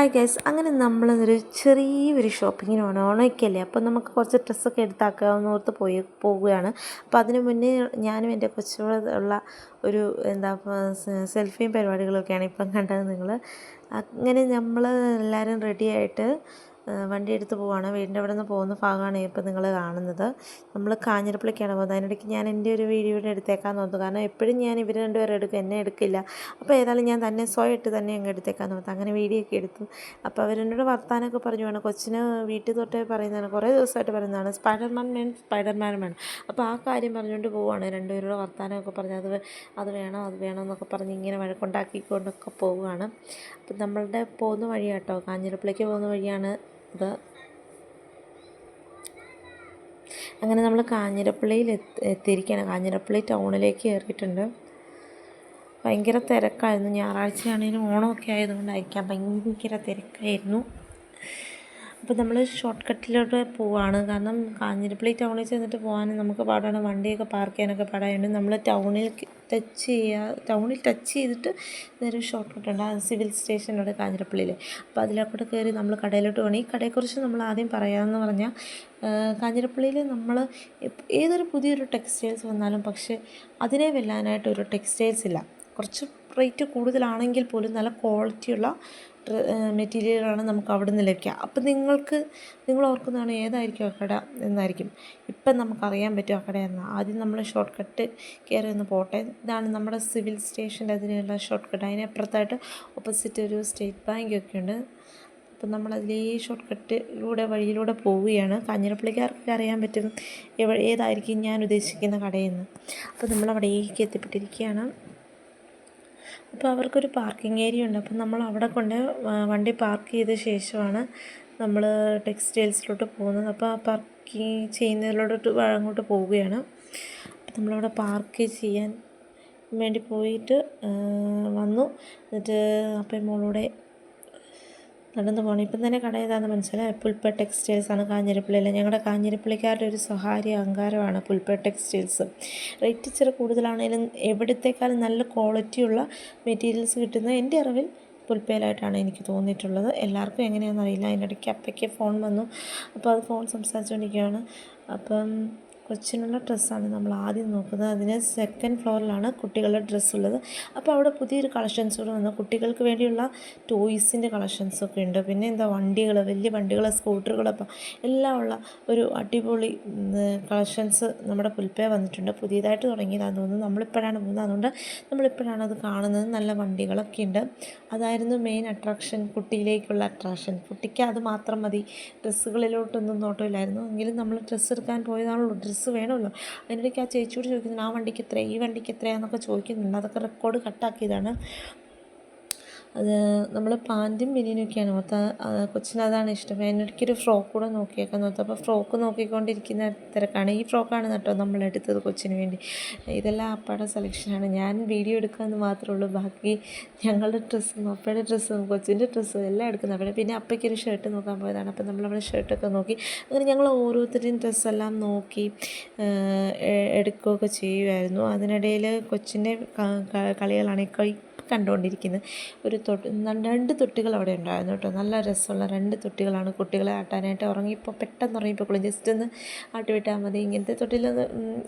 Hi guys അങ്ങനെ നമ്മൾ ഒരു ചെറിയൊരു ഷോപ്പിങ്ങിന് പോകണം ഓണമൊക്കെയല്ലേ അപ്പോൾ നമുക്ക് കുറച്ച് ഡ്രസ്സൊക്കെ എടുത്താക്കാമെന്ന് ഓർത്ത് പോയി പോവുകയാണ്. അപ്പോൾ അതിന് മുന്നേ ഞാനും എന്റെ കൊച്ചുകൂടെ ഉള്ള ഒരു എന്താ സെൽഫിയും പരിപാടികളൊക്കെയാണ് ഇപ്പം കണ്ടത് നിങ്ങൾ അങ്ങനെ നമ്മൾ എല്ലാവരും റെഡിയായിട്ട് വണ്ടി എടുത്ത് പോവാണ്. വീടിന്റെ അവിടെ നിന്ന് പോകുന്ന ഭാഗമാണ് ഇപ്പം നിങ്ങൾ കാണുന്നത്. നമ്മൾ കാഞ്ഞിരപ്പള്ളിക്കാണ് പോകുന്നത്. അതിനിടയ്ക്ക് ഞാൻ എന്റെ ഒരു വീഡിയോ എടുത്തേക്കാൻ നോക്കും കാരണം എപ്പോഴും ഞാൻ ഇവർ രണ്ടുപേരും എടുക്കും എന്നെ എടുക്കില്ല. അപ്പോൾ ഏതായാലും ഞാൻ തന്നെ സ്വയം ഇട്ട് തന്നെ അങ്ങ് എടുത്തേക്കാൻ നോക്കും അങ്ങനെ വീഡിയോ ഒക്കെ എടുത്തു. അപ്പോൾ അവർ എന്നോട് വർത്താനമൊക്കെ പറഞ്ഞു വേണം. കൊച്ചിന് വീട്ടിൽ തൊട്ടേ പറയുന്നതാണ്. കുറേ ദിവസമായിട്ട് പറയുന്നതാണ്. സ്പൈഡർമാൻ വേണം സ്പൈഡർമാൻ വേണം. അപ്പോൾ ആ കാര്യം പറഞ്ഞുകൊണ്ട് പോവുകയാണ് രണ്ടുപേരോട് വർത്താനമൊക്കെ പറഞ്ഞ് അത് അത് വേണം അത് വേണം എന്നൊക്കെ പറഞ്ഞ് ഇങ്ങനെ വഴക്കുണ്ടാക്കിക്കൊണ്ടൊക്കെ പോവുകയാണ് അപ്പം നമ്മളുടെ പോകുന്ന വഴിയാട്ടോ കാഞ്ഞിരപ്പള്ളിക്ക് പോകുന്ന വഴിയാണ് ഇത് അങ്ങനെ നമ്മൾ കാഞ്ഞിരപ്പള്ളിയിൽ എത്തി എത്തിയിരിക്കുകയാണ് കാഞ്ഞിരപ്പള്ളി ടൗണിലേക്ക് കയറിയിട്ടുണ്ട്. ഭയങ്കര തിരക്കായിരുന്നു. ഞായറാഴ്ചയാണെങ്കിലും ഓണമൊക്കെ ആയതുകൊണ്ടായിരിക്കാം ഭയങ്കര തിരക്കായിരുന്നു. അപ്പോൾ നമ്മൾ ഷോർട്ട് കട്ടിലൂടെ പോവാണ്. കാരണം കാഞ്ഞിരപ്പള്ളി ടൗണിൽ ചെന്നിട്ട് പോകാനും നമുക്ക് പാടാണ്. വണ്ടിയൊക്കെ പാർക്ക് ചെയ്യാനൊക്കെ പാടായതുകൊണ്ട് നമ്മൾ ടൗണിൽ ടച്ച് ചെയ്യുക ടൗണിൽ ടച്ച് ചെയ്തിട്ട് നേരെ ഷോർട്ട് കട്ട് ഉണ്ട്. ആ സിവിൽ സ്റ്റേഷനുണ്ട് കാഞ്ഞിരപ്പള്ളിയിൽ അപ്പോൾ അതിലൂടെ കയറി നമ്മൾ കടയിലോട്ട് പോകണം ഈ കടയെക്കുറിച്ച് നമ്മൾ ആദ്യം പറയാമെന്ന് പറഞ്ഞാൽ കാഞ്ഞിരപ്പള്ളിയിൽ നമ്മൾ ഏതൊരു പുതിയൊരു ടെക്സ്റ്റൈൽസ് വന്നാലും പക്ഷേ അതിനെ വെല്ലാനായിട്ട് ഒരു ടെക്സ്റ്റൈൽസ് ഇല്ല. കുറച്ച് റേറ്റ് കൂടുതലാണെങ്കിൽ പോലും നല്ല ക്വാളിറ്റിയുള്ള മെറ്റീരിയലാണ് നമുക്ക് അവിടെ നിന്ന് ലഭിക്കുക. അപ്പം നിങ്ങൾക്ക് നിങ്ങൾ ഓർക്കുന്നതാണ് ഏതായിരിക്കും ആ കട എന്നായിരിക്കും. ഇപ്പം നമുക്കറിയാൻ പറ്റും ആ കട എന്ന്. ആദ്യം നമ്മൾ ഷോർട്ട് കട്ട് കയറി ഒന്ന് പോട്ടെ. ഇതാണ് നമ്മുടെ സിവിൽ സ്റ്റേഷന്റെ അതിനുള്ള ഷോർട്ട് കട്ട് അതിനപ്പുറത്തായിട്ട് ഓപ്പോസിറ്റ് ഒരു സ്റ്റേറ്റ് ബാങ്ക് ഒക്കെ ഉണ്ട്. അപ്പം നമ്മളതിലേ ഷോർട്ട് കട്ടിലൂടെ വഴിയിലൂടെ പോവുകയാണ്. കാഞ്ഞിരപ്പള്ളിക്കാർക്ക് അറിയാൻ പറ്റും ഏതായിരിക്കും ഞാൻ ഉദ്ദേശിക്കുന്ന കടയെന്ന് അപ്പോൾ നമ്മളവിടേക്ക് എത്തിപ്പെട്ടിരിക്കുകയാണ്. അപ്പോൾ അവർക്കൊരു പാർക്കിംഗ് ഏരിയ ഉണ്ട്. അപ്പം നമ്മൾ അവിടെ കൊണ്ട് വണ്ടി പാർക്ക് ചെയ്ത ശേഷമാണ് നമ്മൾ ടെക്സ്റ്റൈൽസിലോട്ട് പോകുന്നത്. അപ്പോൾ ആ പാർക്കിങ് ചെയ്യുന്നതിലോട്ട് അങ്ങോട്ട് പോവുകയാണ്. അപ്പം നമ്മളവിടെ പാർക്ക് ചെയ്യാൻ വേണ്ടി പോയിട്ട് വന്നു. എന്നിട്ട് അപ്പം മോളൂടെ നടന്നു പോകണം. ഇപ്പം തന്നെ കട ഏതാണെന്ന് മനസ്സിലായി? പുൽപ്പ ടെക്സ്റ്റൈൽസ് ആണ് കാഞ്ഞിരപ്പള്ളിയിൽ ഞങ്ങളുടെ കാഞ്ഞിരപ്പള്ളിക്കാരുടെ ഒരു സ്വകാര്യ അഹങ്കാരമാണ് പുൽപ്പ ടെക്സ്റ്റൈൽസ്. റേറ്റ് ഇച്ചിരി കൂടുതലാണെങ്കിലും എവിടത്തേക്കാളും നല്ല ക്വാളിറ്റിയുള്ള മെറ്റീരിയൽസ് കിട്ടുന്ന എന്റെ അറിവിൽ പുൽപ്പയിലായിട്ടാണ് എനിക്ക് തോന്നിയിട്ടുള്ളത്. എല്ലാവർക്കും എങ്ങനെയാണെന്ന് അറിയില്ല. അതിനിടയ്ക്ക് അപ്പയ്ക്ക് ഫോൺ വന്നു. അപ്പോൾ അത് ഫോൺ സംസാരിച്ചുകൊണ്ടിരിക്കുകയാണ്. അപ്പം കൊച്ചിനുള്ള ഡ്രസ്സാണ് നമ്മൾ ആദ്യം നോക്കുന്നത്. അതിന് സെക്കൻഡ് ഫ്ലോറിലാണ് കുട്ടികളുടെ ഡ്രസ്സ് ഉള്ളത്. അപ്പോൾ അവിടെ പുതിയൊരു കളക്ഷൻസ് കൂടെ വന്നു. കുട്ടികൾക്ക് വേണ്ടിയുള്ള ടോയ്സിന്റെ കളക്ഷൻസൊക്കെ ഉണ്ട്. പിന്നെ എന്താ വണ്ടികൾ വലിയ വണ്ടികൾ സ്കൂട്ടറുകൾ അപ്പം എല്ലാം ഉള്ള ഒരു അടിപൊളി കളക്ഷൻസ് നമ്മുടെ പുൽപ്പേ വന്നിട്ടുണ്ട്. പുതിയതായിട്ട് തുടങ്ങിയതാണെന്ന് തോന്നുന്നു. നമ്മളിപ്പോഴാണ് പോകുന്നത്. അതുകൊണ്ട് നമ്മളിപ്പോഴാണ് അത് കാണുന്നത്. നല്ല വണ്ടികളൊക്കെ ഉണ്ട്. അതായിരുന്നു മെയിൻ അട്രാക്ഷൻ കുട്ടിയിലേക്കുള്ള അട്രാക്ഷൻ കുട്ടിക്ക് അത് മാത്രം മതി. ഡ്രസ്സുകളിലോട്ടൊന്നും നോട്ടമില്ലായിരുന്നു. എങ്കിലും നമ്മൾ ഡ്രസ്സ് എടുക്കാൻ പോയതാണല്ലോ. ഡ്രസ്സ് വേണമല്ലോ. അതിനിടയ്ക്ക് ആ ചേച്ചിയോട് ചോദിക്കുന്നുണ്ട് ആ വണ്ടിക്ക് എത്ര ഈ വണ്ടിക്ക് എത്രയാണെന്നൊക്കെ ചോദിക്കുന്നുണ്ട്. അതൊക്കെ റെക്കോർഡ് കട്ടാക്കിയതാണ് അത് നമ്മൾ പാന്റും ബനിയനൊക്കെയാണ്. മൊത്തം കൊച്ചിന് അതാണ് ഇഷ്ടം. എനിക്കൊരു ഫ്രോക്ക് കൂടെ നോക്കിയേക്കാൻ നോക്കും അപ്പോൾ ഫ്രോക്ക് നോക്കിക്കൊണ്ടിരിക്കുന്ന തിരക്കാണ്. ഈ ഫ്രോക്കാണ് കേട്ടോ നമ്മൾ എടുത്തത് കൊച്ചിന് വേണ്ടി. ഇതെല്ലാം അപ്പയുടെ സെലക്ഷനാണ്. ഞാൻ വീഡിയോ എടുക്കാമെന്ന് മാത്രമേ ഉള്ളൂ. ബാക്കി ഞങ്ങളുടെ ഡ്രസ്സും അപ്പയുടെ ഡ്രസ്സും കൊച്ചിന്റെ ഡ്രസ്സും എല്ലാം എടുക്കുന്നത് അവിടെ. പിന്നെ അപ്പയ്ക്കൊരു ഷർട്ട് നോക്കാൻ പോയതാണ്. അപ്പോൾ നമ്മളവിടെ ഷർട്ടൊക്കെ നോക്കി. അങ്ങനെ ഞങ്ങൾ ഓരോരുത്തരുടെയും ഡ്രസ്സെല്ലാം നോക്കി എടുക്കുകയൊക്കെ ചെയ്യുമായിരുന്നു അതിനിടയിൽ കൊച്ചിന്റെ കളികളാണ്. കൈ കണ്ടുകൊണ്ടിരിക്കുന്നത് ഒരു തൊട്ട് രണ്ട് തൊട്ടികൾ അവിടെ ഉണ്ടായിരുന്നു കേട്ടോ. നല്ല രസമുള്ള രണ്ട് തൊട്ടികളാണ് കുട്ടികളെ ആട്ടാനായിട്ട് ഉറങ്ങിയപ്പോൾ പെട്ടെന്ന് ഉറങ്ങിപ്പോയിക്കോളും ജസ്റ്റ് ഒന്ന് ആട്ടി വിട്ടാൽ മതി. ഇങ്ങനത്തെ തൊട്ടിലൊന്ന്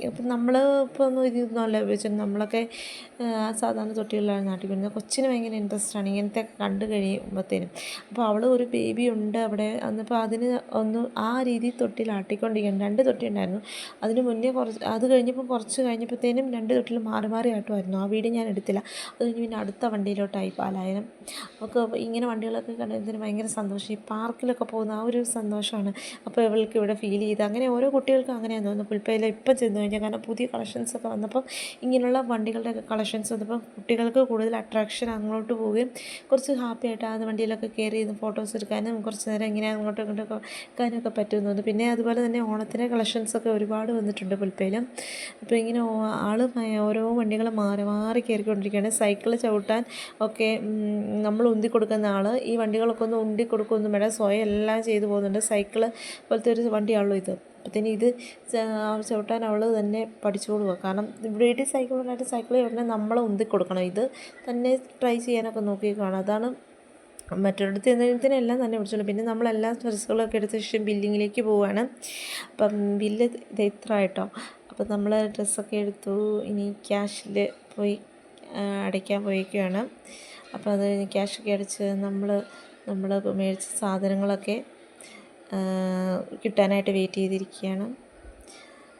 ഇപ്പം നമ്മൾ ഇപ്പോൾ ഒന്നും ഇതൊന്നുമല്ല ഉപയോഗിച്ചത്. നമ്മളൊക്കെ സാധാരണ തൊട്ടികളിലാണ് ആട്ടിക്കൊണ്ടിരുന്നത് കൊച്ചിന് ഭയങ്കര ഇൻട്രസ്റ്റ് ആണ്. ഇങ്ങനത്തെ കണ്ടു കഴിയുമ്പോഴത്തേനും അപ്പോൾ അവൾ ഒരു ബേബി ഉണ്ട് അവിടെ. അന്നിപ്പോൾ അതിന് ഒന്ന് ആ രീതിയിൽ തൊട്ടിൽ ആട്ടിക്കൊണ്ടിരിക്കുകയാണ്. രണ്ട് തൊട്ടി ഉണ്ടായിരുന്നു. അതിന് മുന്നേ കുറച്ച് അത് കഴിഞ്ഞപ്പോൾ കുറച്ച് കഴിഞ്ഞപ്പോഴത്തേനും രണ്ട് തൊട്ടിൽ മാറി മാറി ആട്ടുമായിരുന്നു. ആ വീഡിയോ ഞാൻ എടുത്തില്ല. അത് കഴിഞ്ഞ് പിന്നെ അടുത്ത വണ്ടിയിലോട്ടായി പാലായനം. നമുക്ക് ഇങ്ങനെ വണ്ടികളൊക്കെ കണ്ടതിന് ഭയങ്കര സന്തോഷം. ഈ പാർക്കിലൊക്കെ പോകുന്ന ആ ഒരു സന്തോഷമാണ്. അപ്പോൾ ഇവൾക്ക് ഇവിടെ ഫീൽ ചെയ്ത് അങ്ങനെ ഓരോ കുട്ടികൾക്കും അങ്ങനെയാണ് തോന്നുന്നു. പുൽപ്പയിൽ ഇപ്പം ചെന്ന് കഴിഞ്ഞാൽ കാരണം പുതിയ കളക്ഷൻസൊക്കെ വന്നപ്പം ഇങ്ങനെയുള്ള വണ്ടികളുടെ കളക്ഷൻസ് വന്നപ്പോൾ കുട്ടികൾക്ക് കൂടുതൽ അട്രാക്ഷൻ അങ്ങോട്ട് പോവുകയും കുറച്ച് ഹാപ്പി ആയിട്ട് ആ വണ്ടിയിലൊക്കെ കയറി ഇരുന്ന് ഫോട്ടോസ് എടുക്കാനും കുറച്ച് നേരം ഇങ്ങനെ അങ്ങോട്ടും ഇങ്ങോട്ടൊക്കെ വെക്കാനൊക്കെ പറ്റുമെന്ന് പിന്നെ അതുപോലെ തന്നെ ഓണത്തിന്റെ കളക്ഷൻസൊക്കെ ഒരുപാട് വന്നിട്ടുണ്ട് പുൽപ്പയിലും അപ്പോൾ ഇങ്ങനെ ആൾ ഓരോ വണ്ടികൾ മാറി മാറി കയറിക്കൊണ്ടിരിക്കുകയാണ്. സൈക്കിൾ ചവിട്ടാൻ ഒക്കെ നമ്മൾ ഉന്തി കൊടുക്കുന്ന ആൾ ഈ വണ്ടികളൊക്കെ ഒന്ന് ഉന്തി കൊടുക്കുകയൊന്നും വേണ്ട സ്വയം എല്ലാം ചെയ്തു പോകുന്നുണ്ട്. സൈക്കിൾ പോലത്തെ ഒരു വണ്ടിയാണല്ലോ ഇത്. അപ്പത്തേന് ഇത് ചവിട്ടാൻ അവൾ തന്നെ പഠിച്ചോളുക കാരണം വീട്ടിൽ സൈക്കിൾ ഉണ്ടായിട്ട് സൈക്കിൾ ഉടനെ നമ്മൾ ഉന്തി കൊടുക്കണം. ഇത് തന്നെ ട്രൈ ചെയ്യാനൊക്കെ നോക്കി കാണാം അതാണ് മറ്റൊരിടത്ത് എല്ലാം തന്നെ പിടിച്ചോളൂ പിന്നെ നമ്മളെല്ലാ ഡ്രസ്സുകളൊക്കെ എടുത്ത ശേഷം ബില്ലിങ്ങിലേക്ക് പോവുകയാണ് അപ്പം ബില്ല് ഇത് ഇത്ര ആയിട്ടോ. അപ്പം നമ്മൾ ഡ്രസ്സൊക്കെ എടുത്തു. ഇനി ക്യാഷിൽ പോയി അടയ്ക്കാൻ പോയിരിക്കുകയാണ്. അപ്പോൾ അത് ക്യാഷൊക്കെ അടച്ച് നമ്മൾ നമ്മൾ മേടിച്ച സാധനങ്ങളൊക്കെ കിട്ടാനായിട്ട് വെയിറ്റ് ചെയ്തിരിക്കുകയാണ്.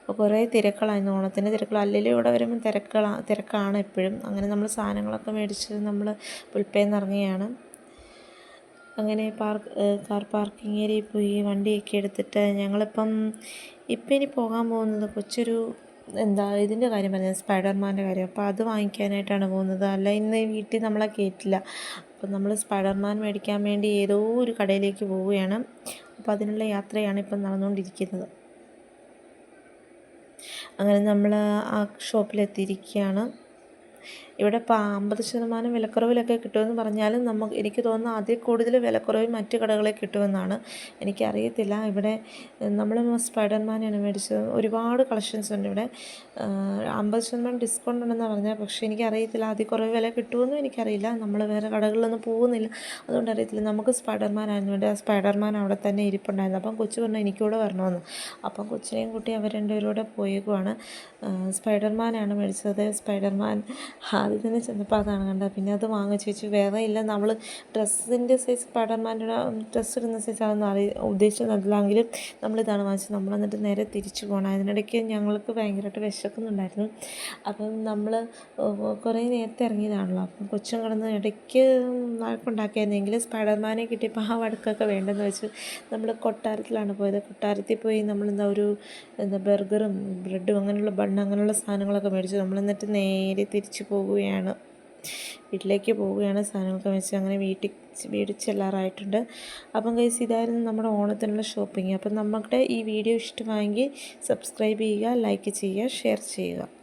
അപ്പോൾ കുറേ തിരക്കുകളായിരുന്നു ഓണത്തിന്റെ തിരക്കുകൾ അല്ലെങ്കിൽ ഇവിടെ വരുമ്പോൾ തിരക്കുകളാണ് തിരക്കാണ് എപ്പോഴും. അങ്ങനെ നമ്മൾ സാധനങ്ങളൊക്കെ മേടിച്ച് നമ്മൾ പുൽപ്പയിൽ നിന്ന് ഇറങ്ങുകയാണ്. അങ്ങനെ പാർക്ക് കാർ പാർക്കിംഗ് ഏരിയയിൽ പോയി വണ്ടിയൊക്കെ എടുത്തിട്ട് ഞങ്ങളിപ്പം ഇപ്പം ഇനി പോകാൻ പോകുന്നത് കൊച്ചൊരു എന്താ ഇതിന്റെ കാര്യം പറഞ്ഞത്? സ്പൈഡർമാന്റെ കാര്യം. അപ്പോൾ അത് വാങ്ങിക്കാനായിട്ടാണ് പോകുന്നത്. അല്ല ഇന്ന് വീട്ടിൽ നമ്മളെ കയറ്റില്ല അപ്പോൾ നമ്മൾ സ്പൈഡർമാൻ മേടിക്കാൻ വേണ്ടി ഏതോ ഒരു കടയിലേക്ക് പോവുകയാണ്. അപ്പോൾ അതിനുള്ള യാത്രയാണ് ഇപ്പം നടന്നുകൊണ്ടിരിക്കുന്നത്. അങ്ങനെ നമ്മൾ ആ ഷോപ്പിലെത്തിയിരിക്കുകയാണ്. ഇവിടെ അമ്പത് ശതമാനം വിലക്കുറവിലൊക്കെ കിട്ടുമെന്ന് പറഞ്ഞാലും നമുക്ക് എനിക്ക് തോന്നുന്നു അതിൽ കൂടുതൽ വിലക്കുറവ് മറ്റു കടകളിൽ കിട്ടുമെന്നാണ്. എനിക്കറിയത്തില്ല. ഇവിടെ നമ്മൾ സ്പൈഡർമാനാണ് മേടിച്ചത്. ഒരുപാട് കളക്ഷൻസ് ഉണ്ട് ഇവിടെ. അമ്പത് ശതമാനം ഡിസ്കൗണ്ട് ഉണ്ടെന്ന് പറഞ്ഞാൽ പക്ഷേ എനിക്കറിയത്തില്ല അതിൽ കുറവ് വില കിട്ടുമെന്നും എനിക്കറിയില്ല. നമ്മൾ വേറെ കടകളിലൊന്നും പോകുന്നില്ല. അതുകൊണ്ട് അറിയത്തില്ല. നമുക്ക് സ്പൈഡർമാനായിരുന്നു വേണ്ടി ആ സ്പൈഡർമാൻ അവിടെ തന്നെ ഇരിപ്പുണ്ടായിരുന്നു. അപ്പം കൊച്ചു പറഞ്ഞു എനിക്കൂടെ വരണമെന്ന്. അപ്പം കൊച്ചിനെയും കൂട്ടി അവർ രണ്ടുപേരൂടെ പോയേക്കുവാണ്. സ്പൈഡർമാനാണ് മേടിച്ചത്. സ്പൈഡർമാൻ ആദ്യം തന്നെ ചെന്നപ്പോൾ അതാണ് കണ്ടത്. പിന്നെ അത് വാങ്ങിച്ച് വെച്ചു. വേറെ ഇല്ല. നമ്മൾ ഡ്രസ്സിന്റെ സൈസ് സ്പൈഡർമാന്റെ ഡ്രസ്സ് ഇടുന്ന സൈസ് ആണെന്ന് അറിയ ഉദ്ദേശിച്ചതല്ലെങ്കിലും നമ്മളിതാണ് വാങ്ങിച്ചത്. നമ്മൾ എന്നിട്ട് നേരെ തിരിച്ചു പോകണം അതിനിടയ്ക്ക് ഞങ്ങൾക്ക് ഭയങ്കരമായിട്ട് വിശക്കുന്നുണ്ടായിരുന്നു. അപ്പം നമ്മൾ കുറേ നേരത്തെ ഇറങ്ങിയതാണല്ലോ. അപ്പം കൊച്ചും കിടന്ന് ഇടയ്ക്ക് വഴക്കുണ്ടാക്കിയായിരുന്നെങ്കിൽ സ്പൈഡർമാനെ കിട്ടിയപ്പോൾ ആ വടക്കൊക്കെ വേണ്ടെന്ന് വെച്ച് നമ്മൾ കൊട്ടാരത്തിലാണ് പോയത്. കൊട്ടാരത്തിൽ പോയി നമ്മൾ എന്താ ഒരു എന്താ ബർഗറും ബ്രെഡും അങ്ങനെയുള്ള ബണ്ണ് അങ്ങനെയുള്ള സാധനങ്ങളൊക്കെ മേടിച്ചു. നമ്മൾ എന്നിട്ട് നേരെ തിരിച്ചു പോവുകയാണ്. വീട്ടിലേക്ക് പോവുകയാണ്. സാധനങ്ങളൊക്കെ വെച്ച് അങ്ങനെ വീട്ടിൽ വീട് ചെല്ലാറായിട്ടുണ്ട് അപ്പം കൈസ് ഇതായിരുന്നു നമ്മുടെ ഓണത്തിനുള്ള ഷോപ്പിംഗ് അപ്പം നമ്മുടെ ഈ വീഡിയോ ഇഷ്ടമായെങ്കിൽ സബ്സ്ക്രൈബ് ചെയ്യുക ലൈക്ക് ചെയ്യുക ഷെയർ ചെയ്യുക.